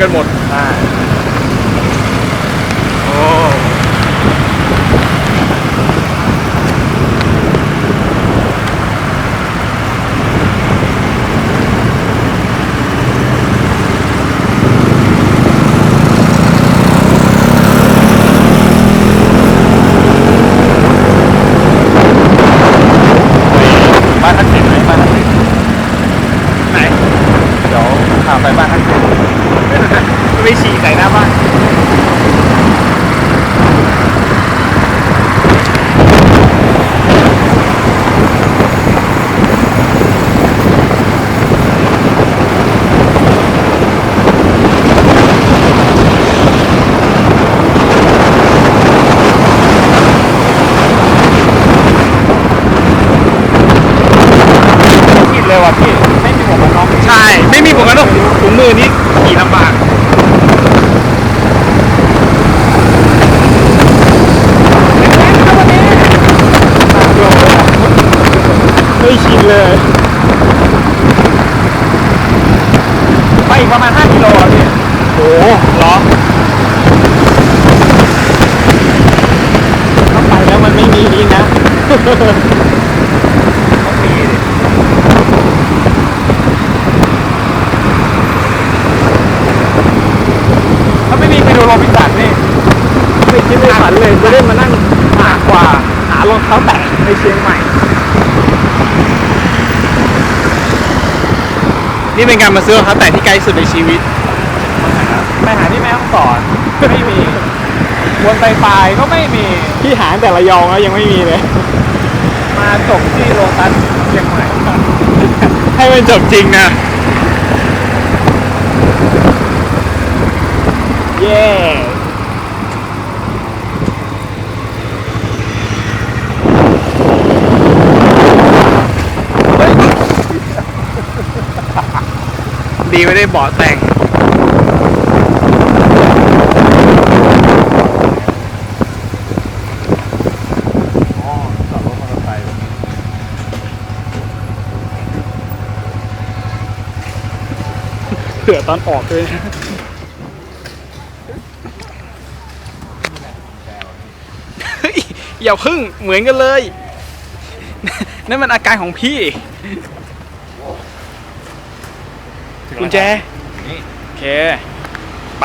กันหมดใช่โอ้บ้านทักษิณไหมบ้านทักษิณไหน เดี๋ยวพาไปบ้านท่านสิงห์ ไปฉี่ใส่หน้าบ้านกินเลยว่ะพี่ไม่มีหมวกกันน็อกใช่ ไม่มีผมกันหรอกถุงมือนี้ขี่ลำบาก ไม่ชิน เลยไปอีกประมาณ 5กิโลอะพี่โอ้โหเหรอถ้าไปแล้วมันไม่มีนี่นะ ต้องมีดิถ้าไม่มีไปดูโรบินสันนี่ไม่คิดไม่ฝันเลยจะได้มานั่งหากว่า หารองเท้าแตะในเชียงใหม่ นี่เป็นการมาซื้อรองเท้าแตะที่ไกลที่สุดในชีวิต ไปหาที่แม่ฮ่องสอนไม่มี วนไปปลายก็ไม่มี พี่หาแต่ระยองแล้วยังไม่มีเลย มาจบที่โรงตัสเชียงใหม่ ให้มันจบจริงนะ เย้ ดีไม่ได้เบาะแต่ง อ๋อจอดรถมอเตอร์ไซค์เผื่อตอนออกด้วยนะเฮ้ยอย่าพึ่งเหมือนกันเลย นั่นมันอาการของพี่ กุญแจ นี่ โอเค ไป